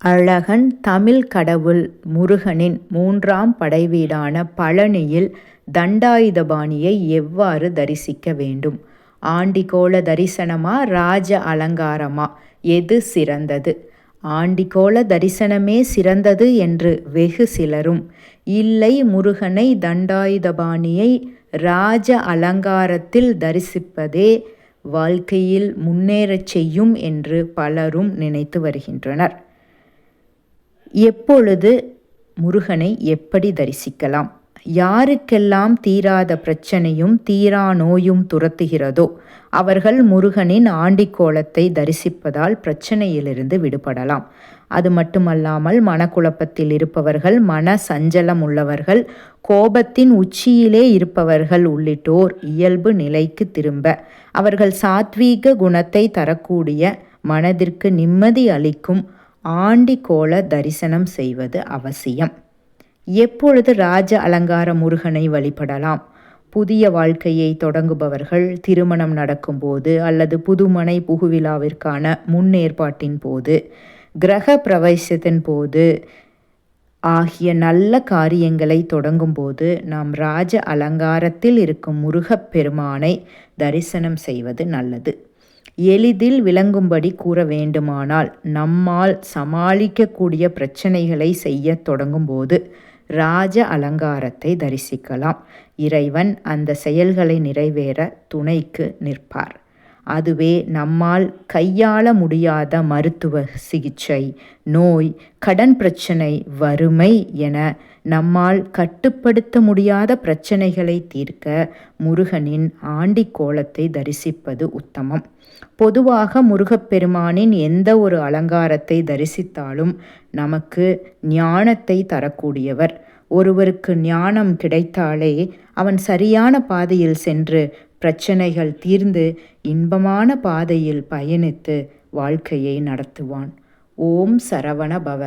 அழகன் தமிழ் கடவுள் முருகனின் மூன்றாம் படைவீடான பழனியில் தண்டாயுதபாணியை எவ்வாறு தரிசிக்க வேண்டும்? ஆண்டிகோள தரிசனமா ராஜ அலங்காரமா? எது சிறந்தது? ஆண்டிகோள தரிசனமே சிறந்தது என்று வெகு சிலரும் இல்லை முருகனை தண்டாயுதபாணியை ராஜ அலங்காரத்தில் தரிசிப்பதே வாழ்க்கையில் முன்னேறச் செய்யும் என்று பலரும் நினைத்து வருகின்றனர். எப்பொழுது முருகனை எப்படி தரிசிக்கலாம்? யாருக்கெல்லாம் தீராத பிரச்சனையும் தீரா நோயும் துரத்துகிறதோ அவர்கள் முருகனின் ஆண்டிக்கோலத்தை தரிசிப்பதால் பிரச்சனையிலிருந்து விடுபடலாம். அது மட்டுமல்லாமல் மனக்குழப்பத்தில் இருப்பவர்கள் மன சஞ்சலம் உள்ளவர்கள் கோபத்தின் உச்சியிலே இருப்பவர்கள் உள்ளிட்டோர் இயல்பு நிலைக்கு திரும்ப அவர்கள் சாத்வீக குணத்தை தரக்கூடிய மனதிற்கு நிம்மதி அளிக்கும் ஆண்டிக்கோள தரிசனம் செய்வது அவசியம். எப்பொழுது ராஜ அலங்கார முருகனை வழிபடலாம்? புதிய வாழ்க்கையை தொடங்குபவர்கள் திருமணம் நடக்கும்போது அல்லது புதுமனை புகுவிழாவிற்கான முன்னேற்பாட்டின் போது கிரக பிரவேசத்தின் போது ஆகிய நல்ல காரியங்களை தொடங்கும்போது நாம் ராஜ அலங்காரத்தில் இருக்கும் முருகப்பெருமானை தரிசனம் செய்வது நல்லது. எளிதில் விளங்கும்படி கூற வேண்டுமானால் நம்மால் சமாளிக்கக்கூடிய பிரச்சனைகளை செய்ய தொடங்கும்போது ராஜ அலங்காரத்தை தரிசிக்கலாம். இறைவன் அந்த செயல்களை நிறைவேற துணைக்கு நிற்பார். அதுவே நம்மால் கையாள முடியாத மருத்துவ சிகிச்சை. நோய் கடன் பிரச்சனை வறுமை என நம்மால் கட்டுப்படுத்த முடியாத பிரச்சனைகளை தீர்க்க முருகனின் ஆண்டி கோலத்தை தரிசிப்பது உத்தமம். பொதுவாக முருகப்பெருமானின் எந்த ஒரு அலங்காரத்தை தரிசித்தாலும் நமக்கு ஞானத்தை தரக்கூடியவர். ஒருவருக்கு ஞானம் கிடைத்தாலே அவன் சரியான பாதையில் சென்று பிரச்சனைகள் தீர்ந்து இன்பமான பாதையில் பயணித்து வாழ்க்கையை நடத்துவான். ஓம் சரவண பவ.